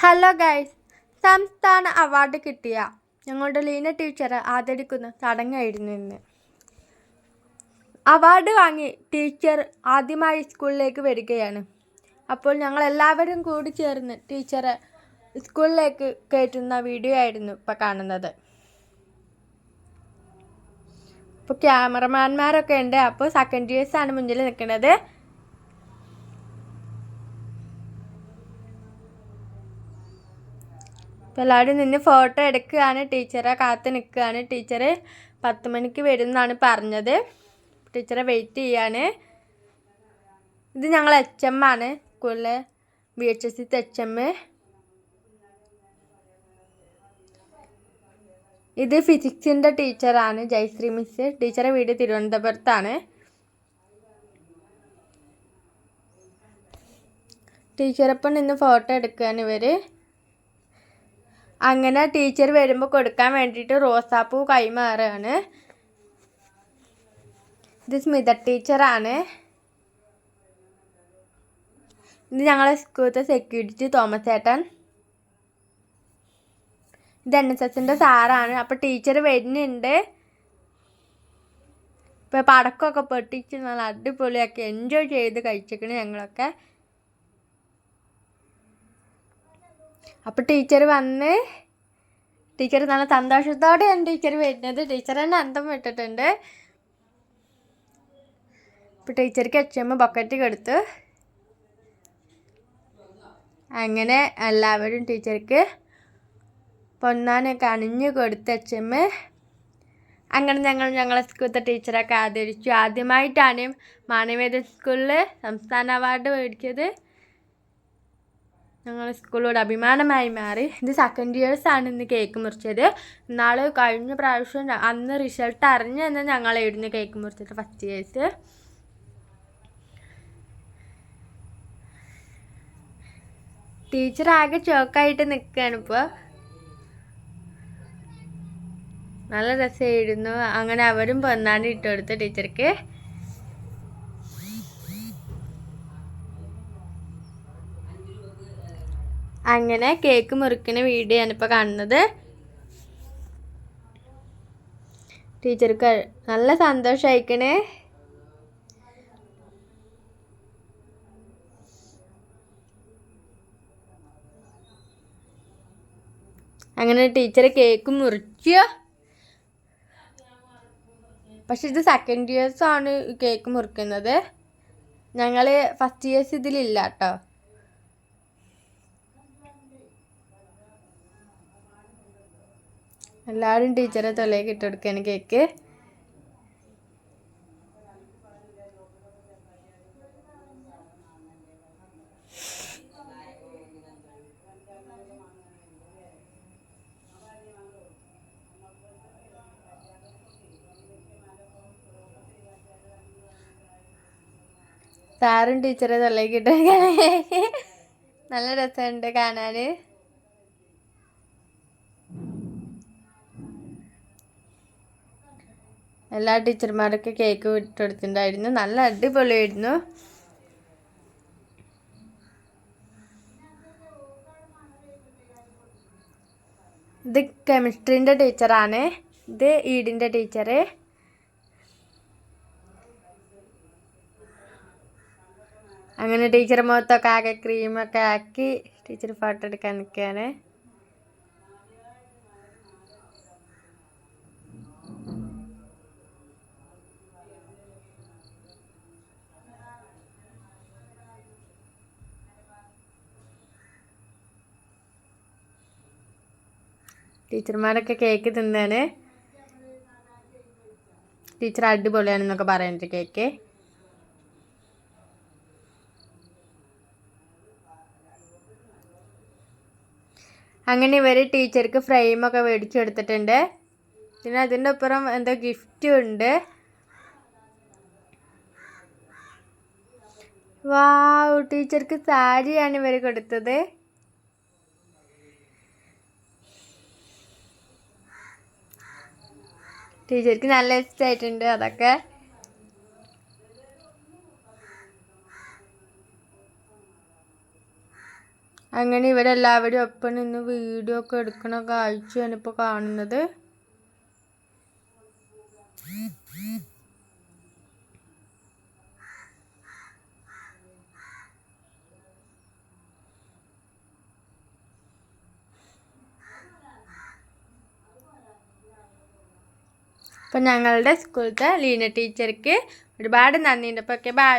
Hello guys സംസ്ഥാന award കിട്ടിയ ഞങ്ങളുടെ ലീന ടീച്ചറെ ആദരിക്കുന്ന. ചടങ്ങായിരുന്നു ഇന്ന്. അവാർഡ് വാങ്ങി ടീച്ചർ ആദ്യമായി സ്കൂളിലേക്ക് വരികയാണ്. അപ്പോൾ ഞങ്ങൾ എല്ലാവരും കൂടി ചേർന്ന് ടീച്ചറെ സ്കൂളിലേക്ക് കയറ്റുന്ന വീഡിയോ ആയിരുന്നു ഇപ്പോൾ കാണുന്നത്. ഇപ്പോൾ ക്യാമറമാൻമാരൊക്കെ ഉണ്ട്. അപ്പോൾ സെക്കൻഡ് ഇയേഴ്സാണ് മുന്നിൽ നിൽക്കുന്നത്. അപ്പോൾ എല്ലാവരും നിന്ന് ഫോട്ടോ എടുക്കുകയാണ്. ടീച്ചറെ കാത്ത് നിൽക്കുകയാണ്. ടീച്ചർ പത്ത് മണിക്ക് വരും എന്നാണ് പറഞ്ഞത്. ടീച്ചറെ വെയിറ്റ് ചെയ്യാണ്. ഇത് ഞങ്ങൾ എച്ച് എം ആണ്. സ്കൂളിലെ ബി എച്ച് എസ് സിത്തെ എച്ച് എം ഇത് ഫിസിക്സിന്റെ ടീച്ചറാണ് ജയശ്രീ മിസ് ടീച്ചറെ വീട് തിരുവനന്തപുരത്താണ്. ടീച്ചറൊപ്പം നിന്ന് ഫോട്ടോ എടുക്കുകയാണ് ഇവർ അങ്ങനെ ടീച്ചർ വരുമ്പോൾ കൊടുക്കാൻ വേണ്ടിയിട്ട് റോസാപ്പൂ കൈമാറുകയാണ് ഇത് സ്മിത ടീച്ചറാണ്. ഇത് ഞങ്ങളെ സ്കൂളത്തെ സെക്യൂരിറ്റി തോമസ് ഏട്ടൻ. ഇത് എൻ എസ് എസിന്റെ സാറാണ്. അപ്പോൾ ടീച്ചർ വരുന്നുണ്ട്. ഇപ്പോൾ പടക്കമൊക്കെ പൊട്ടിച്ച് നല്ല അടിപൊളിയാക്കി എൻജോയ് ചെയ്ത് കഴിച്ചിരിക്കണ് ഞങ്ങളൊക്കെ. അപ്പോൾ ടീച്ചർ വന്ന് ടീച്ചർ നല്ല സന്തോഷത്തോടെയാണ് ടീച്ചർ വരുന്നത്. ടീച്ചർ തന്നെ അന്തം വിട്ടിട്ടുണ്ട്. ഇപ്പോൾ ടീച്ചർക്ക് എം ബക്കറ്റ് കൊടുത്തു. അങ്ങനെ എല്ലാവരും ടീച്ചർക്ക് പൊന്നാനൊക്കെ അണിഞ്ഞു കൊടുത്ത് എം. അങ്ങനെ ഞങ്ങൾ ഞങ്ങളെ സ്കൂളത്തെ ടീച്ചറൊക്കെ ആദരിച്ചു. ആദ്യമായിട്ടാണ് മാനവേദ സ്കൂളിൽ സംസ്ഥാന അവാർഡ് മേടിച്ചത്. ഞങ്ങൾ സ്കൂളോട് അഭിമാനമായി മാറി. ഇത് സെക്കൻഡ് ഇയേഴ്സ് ആണ് ഇന്ന് കേക്ക് മുറിച്ചത്. എന്നാൽ കഴിഞ്ഞ പ്രാവശ്യം അന്ന് റിസൾട്ട് അറിഞ്ഞ് തന്നെ ഞങ്ങളായിരുന്നു കേക്ക് മുറിച്ചത് ഫസ്റ്റ് ഇയേഴ്സ് ടീച്ചർ ആകെ ചോക്കായിട്ട് നിൽക്കുകയാണ് ഇപ്പോൾ നല്ല രസമായിരുന്നു അങ്ങനെ അവരും പൊന്നാണ്ട് ഇട്ട് കൊടുത്തു ടീച്ചർക്ക് അങ്ങനെ കേക്ക് മുറിക്കുന്ന വീഡിയോ ഇപ്പോൾ കാണുന്നത്. ടീച്ചർക്ക് നല്ല സന്തോഷമായിക്കണേ അങ്ങനെ ടീച്ചർ കേക്ക് മുറിച്ചു. പക്ഷെ ഇത് സെക്കൻഡ് ഇയേഴ്സാണ് കേക്ക് മുറിക്കുന്നത്. ഞങ്ങൾ ഫസ്റ്റ് ഇയേഴ്സ് ഇതിലില്ല കേട്ടോ. എല്ലാവരും ടീച്ചറെ തലയിൽ ഇട്ട് കേക്ക്. സാറും ടീച്ചറെ ഇട്ട് നല്ല രസമുണ്ട് കാണാൻ എല്ലാ ടീച്ചർമാരൊക്കെ കേക്ക് വിട്ടെടുത്തിട്ടുണ്ടായിരുന്നു. നല്ല അടിപൊളിയായിരുന്നു. ഇത് കെമിസ്ട്രീന്റെ ടീച്ചറാണ്. ഇത് ഈടിന്റെ ടീച്ചറ്. അങ്ങനെ ടീച്ചർ മുഖത്തൊക്കെ ആകെ ക്രീമൊക്കെ ആക്കി ടീച്ചർ ഫോട്ടോ എടുക്കാൻ നിൽക്കുകയാണ് ടീച്ചർമാരൊക്കെ കേക്ക് തിന്നാണ് ടീച്ചർ അടിപൊളിയാണെന്നൊക്കെ പറയുന്നുണ്ട് കേക്ക്. അങ്ങനെ ഇവർ ടീച്ചർക്ക് ഫ്രെയിമൊക്കെ മേടിച്ചു കൊടുത്തിട്ടുണ്ട്. പിന്നെ അതിന്റെ അപ്പുറം എന്തോ ഗിഫ്റ്റും ഉണ്ട്. വാവ് ടീച്ചർക്ക് സാരിയാണ് ഇവർ കൊടുത്തത്. ടീച്ചർക്ക് നല്ല ഇഷ്ടമായിട്ടുണ്ട് അതൊക്കെ. അങ്ങനെ ഇവരെല്ലാവരും ഒപ്പം നിന്ന് വീഡിയോ ഒക്കെ എടുക്കണ കാഴ്ചയാണ് ഇപ്പോൾ കാണുന്നത്. അപ്പം ഞങ്ങളുടെ സ്കൂളത്തെ ലീന ടീച്ചർക്ക് ഒരുപാട് നന്ദിയുണ്ട് അപ്പോൾ ഓക്കെ ബൈ